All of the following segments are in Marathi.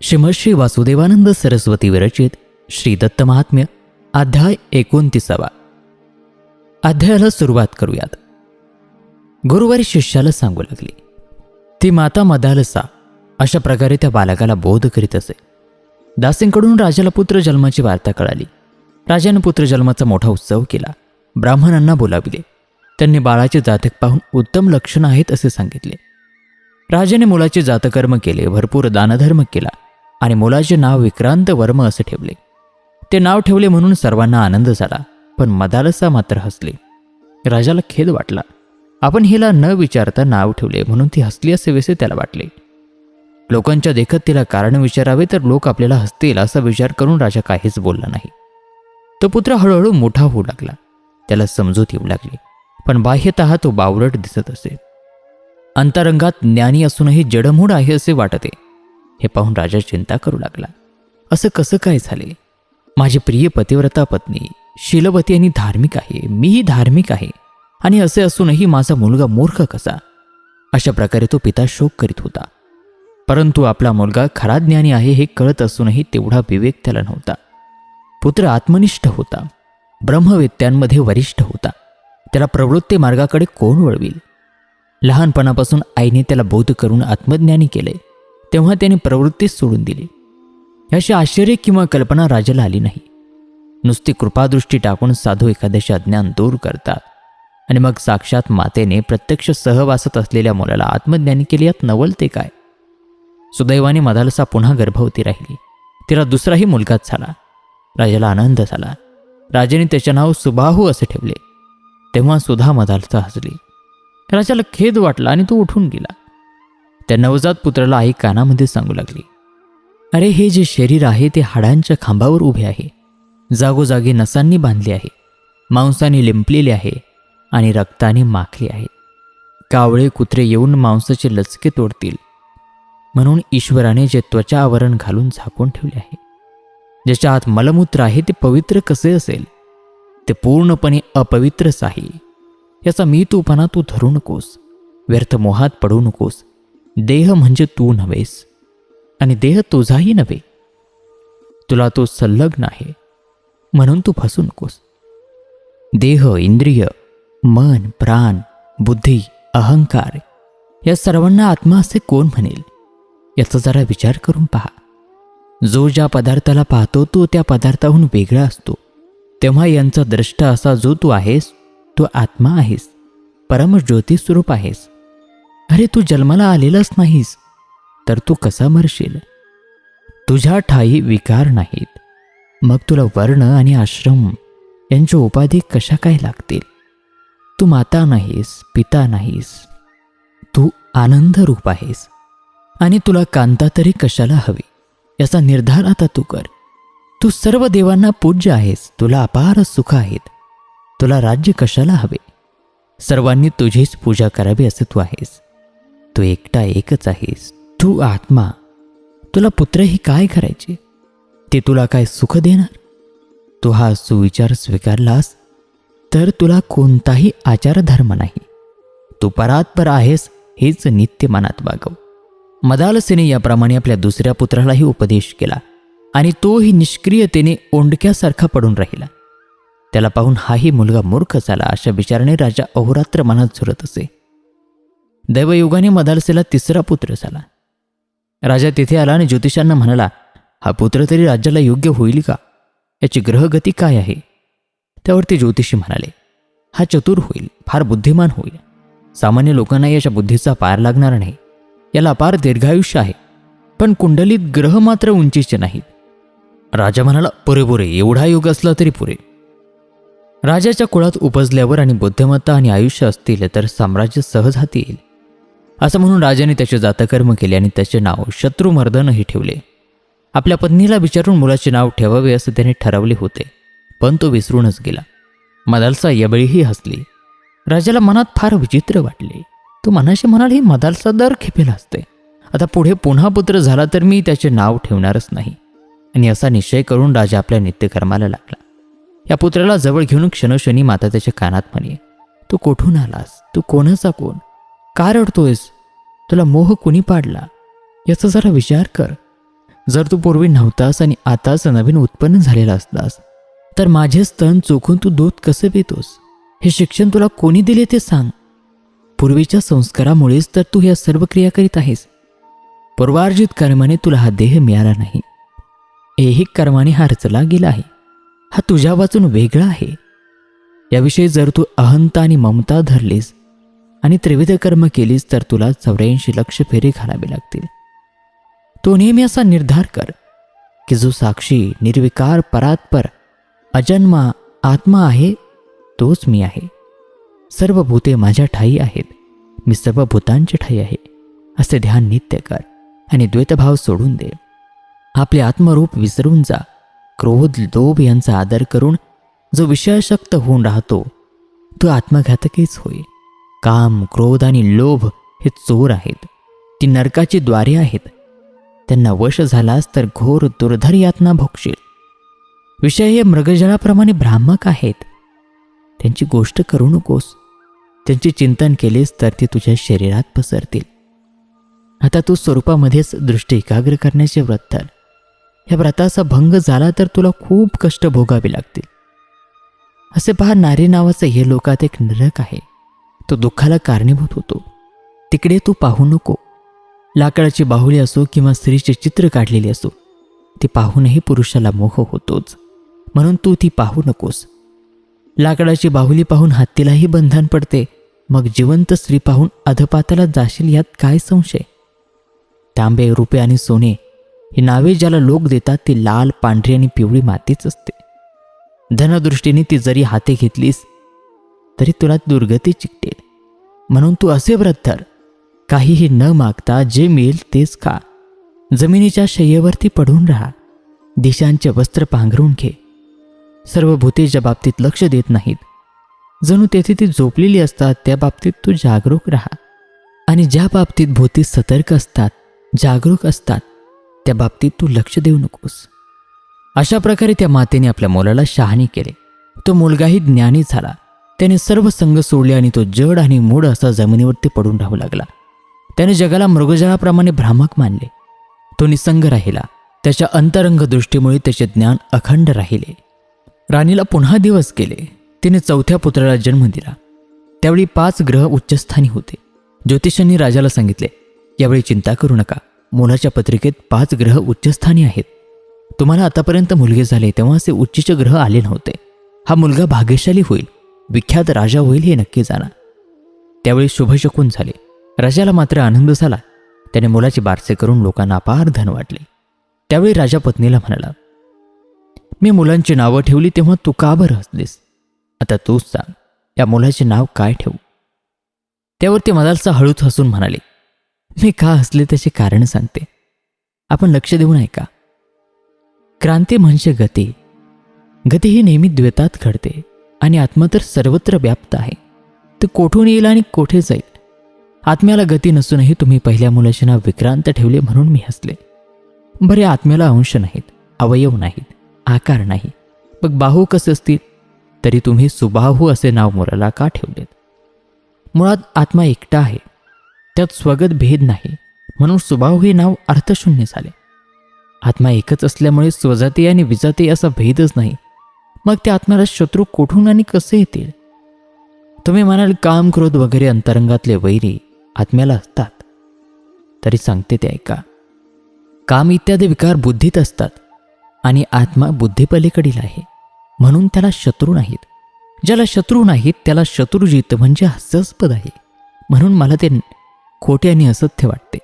श्रीमश्री वासुदेवानंद सरस्वती विरचित श्री दत्त महात्म्य अध्याय एकोणतीसावा. अध्यायाला सुरुवात करूयात. गुरुवारी शिष्याला सांगू लागली ती माता मदालसा अशा प्रकारे त्या बालकाला बोध करीत असे. दासींकडून राजाला पुत्र जन्माची वार्ता कळाली. राजाने पुत्र जन्माचा मोठा उत्सव केला. ब्राह्मणांना बोलाविले. त्यांनी बाळाचे जातक पाहून उत्तम लक्षण आहेत असे सांगितले. राजाने मुलाचे जातकर्म केले भरपूर दानधर्म केला. आणि मुलाचे नाव विक्रांत वर्म असे ठेवले. ते नाव ठेवले म्हणून सर्वांना आनंद झाला पण मदालसा मात्र हसली. राजाला खेद वाटला. आपण हिला न विचारता नाव ठेवले म्हणून ती हसली असे वेसे त्याला वाटले. लोकांच्या देखत तिला कारण विचारावे तर लोक आपल्याला हसतील असा विचार करून राजा काहीच बोलला नाही. तो पुत्र हळूहळू मोठा होऊ लागला. त्याला समजूत येऊ लागली पण बाह्यतः तो बावरट दिसत असे. अंतरंगात ज्ञानी असूनही जडमूड आहे असे वाटते. हे पाहून राजा चिंता करू लागला. असं कसं काय झाले? माझी प्रिय पतिव्रता पत्नी शीलवती आणि धार्मिक आहे मीही धार्मिक आहे आणि असे असूनही माझा मुलगा मूर्ख कसा? अशा प्रकारे तो पिता शोक करीत होता. परंतु आपला मुलगा खरा ज्ञानी आहे हे कळत असूनही तेवढा विवेक त्याला नव्हता. पुत्र आत्मनिष्ठ होता. ब्रह्मवेत्यांमध्ये वरिष्ठ होता. त्याला प्रवृत्ती मार्गाकडे कोण वळविल? लहानपणापासून आईने त्याला बोध करून आत्मज्ञानी केले. तेव्हा त्याने प्रवृत्तीच सोडून दिली. अशी आश्चर्य किंवा कल्पना राजाला आली नाही. नुसती कृपादृष्टी टाकून साधू एखाद्याचे अज्ञान दूर करतात. आणि मग साक्षात मातेने प्रत्यक्ष सहवासत असलेल्या मुलाला आत्मज्ञानी केले यात नवलते काय? सुदैवाने मदालसा पुन्हा गर्भवती राहिली. तिला दुसराही मुलगाच झाला. राजाला आनंद झाला. राजाने त्याचे नाव सुबाहू असे ठेवले. तेव्हा सुधा मदालसा हसली. राजाला खेद वाटला आणि तो उठून गेला. त्या नवजात पुत्राला आई कानामध्ये सांगू लागली अरे हे जे शरीर आहे ते हाडांच्या खांबावर उभे आहे. जागोजागी नसांनी बांधले आहे मांसाने लिंपलेले आहे आणि रक्ताने माखले आहे. कावळे कुत्रे येऊन मांसाचे लचके तोडतील. म्हणून ईश्वराने जे त्वचा आवरण घालून झाकून ठेवले आहे ज्याच्या आत मलमूत्र आहे ते पवित्र कसे असेल? ते पूर्णपणे अपवित्रच आहे. याचा मी तूपणा तू धरू नकोस व्यर्थ मोहात पडू नकोस देह म्हणजे तू नव्हेस आणि देह तुझाही नव्हे. तुला तो संलग्न आहे म्हणून तू फसू नकोस. देह इंद्रिय मन प्राण बुद्धी अहंकार या सर्वांना आत्मा असे कोण म्हणेल? याचा जरा विचार करून पहा. जो ज्या पदार्थाला पाहतो तो त्या पदार्थाहून वेगळा असतो. तेव्हा यांचा द्रष्टा असा जो तू आहेस तो आत्मा आहेस परमज्योती स्वरूप आहेस. अरे तू जन्माला आलेलाच नाहीस तर तू कसा मरशील? तुझ्या ठाई विकार नाहीत. मग तुला वर्ण आणि आश्रम यांच्या उपाधी कशा काय लागतील? तू माता नाहीस पिता नाहीस. तू आनंद रूप आहेस. आणि तुला कांता तरी कशाला हवी? याचा निर्धार आता तू कर. तू सर्व देवांना पूज्य आहेस तुला अपार सुख आहेत. तुला राज्य कशाला हवे? सर्वांनी तुझीच पूजा करावी असे तू आहेस. तू एकटा एकच आहेस. तू आत्मा. तुला पुत्रही काय करायचे? ते तुला काय सुख देणार? तू हा सुविचार स्वीकारलास तर तुला कोणताही आचारधर्म नाही. तू परात्पर आहेस हेच नित्य मनात बागव. मदालसेने याप्रमाणे आपल्या दुसऱ्या पुत्रालाही उपदेश केला आणि तोही निष्क्रियतेने ओंडक्यासारखा पडून राहिला. त्याला पाहून हाही मुलगा मूर्ख झाला अशा विचाराने राजा अहोरात्र मनात झुरत असे. दैवयोगाने मदालसेला तिसरा पुत्र झाला. राजा तिथे आला आणि ज्योतिषांना म्हणाला हा पुत्र तरी राज्याला योग्य होईल का? याची ग्रहगती काय आहे? त्यावरती ज्योतिषी म्हणाले हा चतुर होईल फार बुद्धिमान होईल. सामान्य लोकांना याच्या बुद्धीचा पार लागणार नाही. याला अपार दीर्घायुष्य आहे. पण कुंडलीत ग्रह मात्र उंचीचे नाहीत. राजा म्हणाला पुरे पुरे एवढा योग असला तरी पुरे. राजाच्या कुळात उपजल्यावर आणि बुद्धिमत्ता आणि आयुष्य असतील तर साम्राज्य सहज हाती येईल. असं म्हणून राजाने त्याचे जातकर्म केले आणि त्याचे नाव शत्रुमर्दनही ठेवले. आपल्या पत्नीला विचारून मुलाचे नाव ठेवावे असं त्याने ठरवले होते पण तो विसरूनच गेला. मदालसा यावेळीही हसली. राजाला मनात फार विचित्र वाटले. तो मनाशी म्हणाल ही मदालसा दर खेपेला असते आता पुढे पुन्हा पुत्र झाला तर मी त्याचे नाव ठेवणारच नाही. आणि असा निश्चय करून राजा आपल्या नित्यकर्माला लागला. या पुत्राला जवळ घेऊन क्षणक्षणी माता त्याच्या कानात म्हणे तू कोठून आलास? तू कोणाचा कोण? का रडतोयस? तुला मोह कुणी पाडला? याचा जरा विचार कर. जर तू पूर्वी नव्हतास आणि आताच नवीन उत्पन्न झालेला असतास तर माझे स्तन चोखून तू दूध कसं पितोस? हे शिक्षण तुला कोणी दिले ते सांग? पूर्वीच्या संस्कारामुळेच तर तू ह्या सर्व क्रिया करीत आहेस. पूर्वार्जित कर्माने तुला हा देह मिळाला नाही. ऐहिक कर्माने हा रचला गेला आहे. हा तुझ्या वाचून वेगळा आहे. याविषयी जर तू अहंता आणि ममता धरलीस आणि त्रिविध कर्म केलीस तर तुला चौऱ्याऐंशी लक्ष फेरे घालावे लागतील. तो नेहमी असा निर्धार कर की जो साक्षी निर्विकार परात्पर अजन्मा आत्मा आहे तोच मी आहे. सर्व भूते माझ्या ठाई आहेत मी सर्व भूतांची ठाई आहे. असे ध्यान नित्य कर आणि द्वैतभाव सोडून दे. आपले आत्मरूप विसरून जा. क्रोध लोभ यांचा आदर करून जो विषयाशक्त होऊन राहतो तो आत्मघातकीच होईल काम क्रोध आणि लोभ हे चोर आहेत. ती नरकाची द्वारे आहेत. त्यांना वश झालास तर घोर दुर्धर यातना भोगशील. विषय हे मृगजळाप्रमाणे भ्रामक आहेत. त्यांची गोष्ट करू नकोस. त्यांचे चिंतन केलेस तर ते तुझ्या शरीरात पसरतील. आता तू स्वरूपामध्येच दृष्टी एकाग्र करण्याचे व्रत धर. या व्रताचा भंग झाला तर तुला खूप कष्ट भोगावे लागतील. असे पहा नारी नावाचं हे लोकात एक नरक आहे. तो दुःखाला कारणीभूत होतो. तिकडे तू पाहू नको. लाकडाची बाहुली असो किंवा स्त्रीचे चित्र काढलेले असो ते पाहूनही पुरुषाला मोह होतोच. म्हणून तू ती पाहू नकोस. लाकडाची बाहुली पाहून हत्तीलाही बंधन पडते मग जिवंत स्त्री पाहून अधपाताला जाशील यात काय संशय? तांबे रुपे आणि सोने ही नावे ज्याला लोक देतात ती लाल पांढरी आणि पिवळी मातीच असते. धनदृष्टीने ती जरी हाती घेतलीस तरी तुला दुर्गती चिकटेल. म्हणून तू असे व्रत धर. काहीही न मागता जे मिळेल तेच खा. जमिनीच्या शय्येवरती पडून राहा. दिशांचे वस्त्र पांघरून घे. सर्व भूतेच्या बाबतीत लक्ष देत नाहीत. जणू तेथे ती झोपलेली असतात त्या बाबतीत तू जागरूक राहा. आणि ज्या बाबतीत भूती सतर्क असतात जागरूक असतात त्या बाबतीत तू लक्ष देऊ नकोस. अशा प्रकारे त्या मातेने आपल्या मुलाला शहाणी केले. तो मुलगाही ज्ञानी झाला. त्याने सर्व संघ सोडले आणि तो जड आणि मूड असा जमिनीवरती पडून राहू लागला. त्याने जगाला मृगजळाप्रमाणे भ्रामक मानले. तो निसंग राहिला. त्याच्या अंतरंग दृष्टीमुळे त्याचे ज्ञान अखंड राहिले. राणीला पुन्हा दिवस गेले. तिने चौथ्या पुत्राला जन्म दिला. त्यावेळी पाच ग्रह उच्चस्थानी होते. ज्योतिषांनी राजाला सांगितले यावेळी चिंता करू नका. मुलाच्या पत्रिकेत पाच ग्रह उच्चस्थानी आहेत. तुम्हाला आतापर्यंत मुलगे झाले तेव्हा असे उच्चीचे ग्रह आले नव्हते. हा मुलगा भाग्यशाली होईल. विख्यात राजा होईल हे नक्की जाणार त्यावेळी शुभशकून झाले. राजाला मात्र आनंद झाला. त्याने मुलाची बारसे करून लोकांना अपार धन वाटले. त्यावेळी राजा पत्नीला म्हणाला मी मुलांची नावं ठेवली तेव्हा तू का बरं हसलीस? आता तूच सांग या मुलाचे नाव काय ठेवू? त्यावर ते मदालसा हळूच हसून म्हणाले मी का हसले त्याचे कारण सांगते. आपण लक्ष देऊन ऐका. क्रांती म्हणजे गती. गती ही नेहमी द्वेतात घडते. आणि आत्मा तर सर्वत्र व्याप्त आहे. ते कोठून येईल आणि कोठे जाईल? आत्म्याला गती नसूनही तुम्ही पहिल्या मुलाचे नाव विक्रांत ठेवले म्हणून मी हसले. बरे आत्म्याला अंश नाहीत अवयव नाहीत आकार नाही. मग बाहू कसे असतील? तरी तुम्ही सुबाहू असे नाव मुलाला का ठेवलेत? मुळात आत्मा एकटा आहे. त्यात स्वगत भेद नाही. म्हणून सुबाहू हे नाव अर्थशून्य झाले. आत्मा एकच असल्यामुळे स्वजाती आणि विजाती असा भेदच नाही. मग त्या आत्म्याला शत्रू कोठून आणि कसे येतील? तुम्ही म्हणाल काम क्रोध वगैरे अंतरंगातले वैरी आत्म्याला असतात. तरी सांगते ते ऐका. काम इत्यादी विकार बुद्धीत असतात आणि आत्मा बुद्धीपलीकडील आहे. म्हणून त्याला शत्रू नाहीत. ज्याला शत्रू नाहीत त्याला शत्रुजित म्हणजे हास्यास्पद आहे. म्हणून मला ते खोटे आणि असत्य वाटते.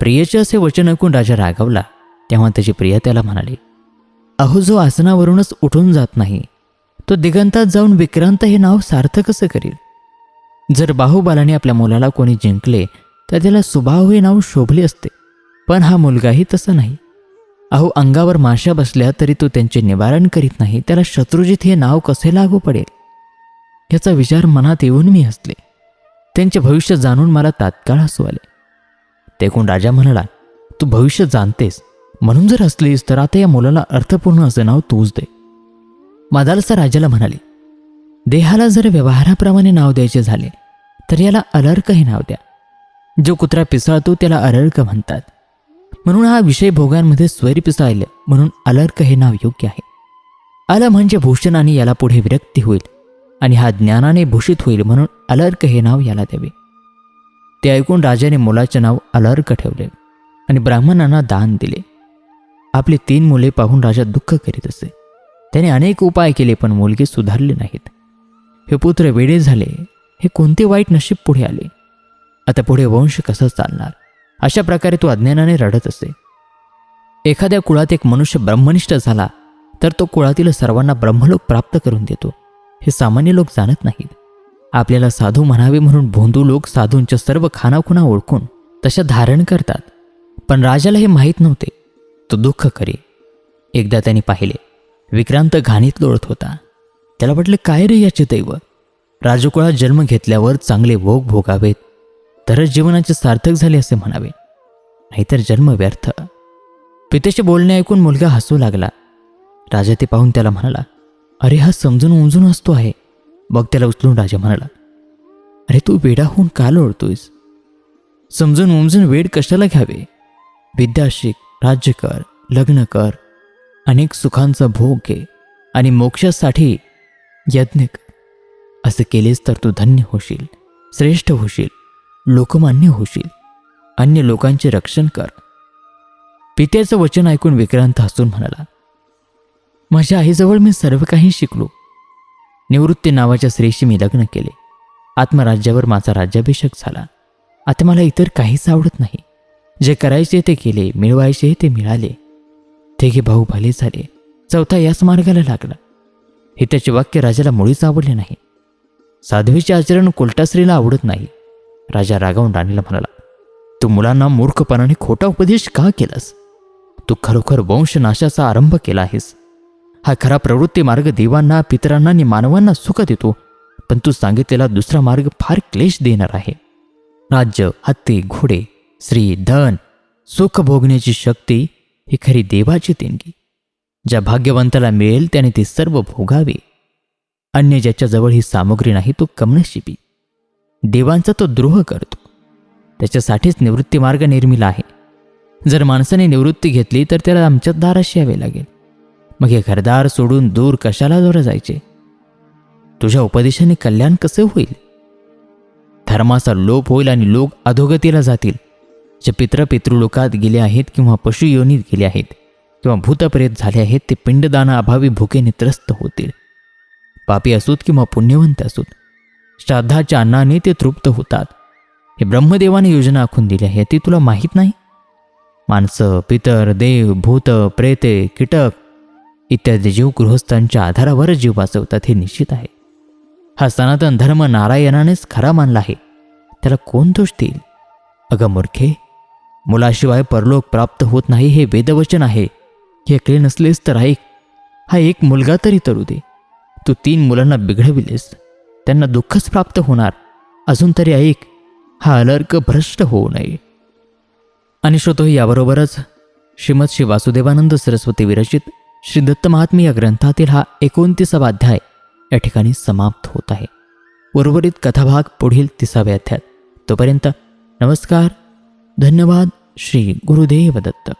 प्रियचे असे वचन ऐकून राजा रागावला तेव्हा त्याची प्रिया त्याला म्हणाले अहो जो आसनावरूनच उठून जात नाही तो दिगंतात जाऊन विक्रांत हे नाव सार्थ कसं करील? जर बाहुबालाने आपल्या मुलाला कोणी जिंकले तर त्याला सुबाहू हे नाव शोभले असते पण हा मुलगाही तसा नाही. अहो अंगावर माशा बसल्या तरी तो त्यांचे निवारण करीत नाही त्याला शत्रुजित हे नाव कसे लागू पडेल? याचा विचार मनात येऊन मी हसले. त्यांचे भविष्य जाणून मला तात्काळ हसू आले. तेकून राजा म्हणाला तू भविष्य जाणतेस म्हणून जर असलीस तर आता या मुलाला अर्थपूर्ण असं नाव तूच दे. मादालसा राजाला म्हणाले देहाला जर व्यवहाराप्रमाणे नाव द्यायचे झाले तर याला अलर्क हे नाव द्या. जो कुत्रा पिसाळतो त्याला अलर्क म्हणतात. म्हणून हा विषय भोगांमध्ये स्वैर साहिल म्हणून अलर्क हे नाव योग्य आहे. अल म्हणजे भूषण आणि याला पुढे विरक्ती होईल आणि हा ज्ञानाने भूषित होईल म्हणून अलर्क हे नाव याला द्यावे. ते ऐकून राजाने मुलाचे नाव अलर्क ठेवले आणि ब्राह्मणांना दान दिले. आपली तीन मुले पाहून राजा दुःख करीत असे. त्याने अनेक उपाय केले पण मुलगे सुधारले नाहीत. हे पुत्र वेडे झाले हे कोणते वाईट नशीब पुढे आले? आता पुढे वंश कसं चालणार? अशा प्रकारे तो अज्ञानाने रडत असे. एखाद्या कुळात एक मनुष्य ब्रह्मनिष्ठ झाला तर तो कुळातील सर्वांना ब्रह्मलोक प्राप्त करून देतो. हे सामान्य लोक जाणत नाहीत. आपल्याला साधू म्हणावे म्हणून भोंदू लोक साधूंच्या सर्व खानाखुणा ओळखून तशा धारण करतात. पण राजाला हे माहीत नव्हते. तो दुःख करी. एकदा त्याने पाहिले विक्रांत घाणीत लोळत होता. त्याला वाटलं काय रे याचे दैव? राजकुळात जन्म घेतल्यावर चांगले भोग भोगावेत तरच जीवनाचे सार्थक झाले असे म्हणावे. नाहीतर जन्म व्यर्थ. पितेचे बोलणे ऐकून मुलगा हसू लागला. राजा ते पाहून त्याला म्हणाला अरे हा समजून उमजून असतो आहे. मग त्याला उचलून राजा म्हणाला अरे तू वेडाहून का लोळतोयस? समजून उमजून वेड कशाला घ्यावे? विद्या शिक राज्य कर लग्न कर अनेक सुखांचा भोग घे आणि मोक्षासाठी यज्ञ कर. असं केलेस तर तू धन्य होशील श्रेष्ठ होशील लोकमान्य होशील अन्य लोकांचे रक्षण कर. पित्याचं वचन ऐकून विक्रांत हसून म्हणाला माझ्या आईजवळ मी सर्व काही शिकलो. निवृत्ती नावाच्या स्त्रीशी मी लग्न केले. आत्मराज्यावर माझा राज्याभिषेक झाला. आता मला इतर काहीच आवडत नाही. जे करायचे ते केले मिळवायचे ते मिळाले. तिघे भाऊ भले झाले. चौथा याच मार्गाला लागला. हे त्याचे वाक्य राजाला मुळीच आवडले नाही. साध्वीचे आचरण कोलटास्त्रीला आवडत नाही. राजा रागावून राणीला म्हणाला तू मुलांना मूर्खपणाने खोटा उपदेश का केलास? तू खरोखर वंशनाशाचा आरंभ केला आहेस. हा खरा प्रवृत्ती मार्ग देवांना पितरांना आणि मानवांना सुख देतो पण तू सांगितलेला दुसरा मार्ग फार क्लेश देणार आहे. राज्य हत्ती घोडे श्री धन सुख भोगण्याची शक्ती ही खरी देवाची देणगी. ज्या भाग्यवंताला मिळेल त्याने ते सर्व भोगावे. अन्य ज्याच्याजवळ ही सामग्री नाही तो कमनशिबी देवांचा तो द्रोह करतो. त्याच्यासाठीच निवृत्ती मार्ग निर्मिला आहे. जर माणसाने निवृत्ती घेतली तर त्याला आमच्यात दाराशी यावे लागेल. मग हे घरदार सोडून दूर कशाला जोर जायचे? तुझ्या उपदेशाने कल्याण कसे होईल? धर्माचा लोप होईल आणि लोक अधोगतीला जातील. जे पित्र पितृलोकात गेले आहेत किंवा पशुयोनीत गेले आहेत किंवा भूतप्रेत झाले आहेत ते पिंडदाना अभावी भुकेने त्रस्त होतील. पापी असोत किंवा पुण्यवंत असोत श्राद्धाच्या अन्नाने ते तृप्त होतात. हे ब्रह्मदेवाने योजना आखून दिली आहे ती तुला माहीत नाही? माणसं पितर देव भूत प्रेते कीटक इत्यादी जीव गृहस्थांच्या आधारावरच जीव वाचवतात हे निश्चित आहे. हा सनातन धर्म नारायणानेच खरा मानला आहे. त्याला कोण दोष देईल? अगं मूर्खे मुलाशिवाय परलोक प्राप्त होत नाही हे वेदवचन आहे. हे ऐकले नसलेस तर ऐक हा एक मुलगा तरी तरू दे. तू तीन मुलांना बिघडविलेस. त्यांना दुःखच प्राप्त होणार. अजून तरी ऐक हा अलर्क भ्रष्ट होऊ नये. आणि श्रोतो याबरोबरच श्रीमद श्री वासुदेवानंद सरस्वती विरचित श्री दत्त महात्मी या ग्रंथातील हा एकोणतीसावा अध्याय या ठिकाणी समाप्त होत आहे. उर्वरित कथाभाग पुढील तिसाव्या अध्यायात. तोपर्यंत नमस्कार. धन्यवाद श्री गुरुदेव दत्त